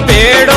ભેડો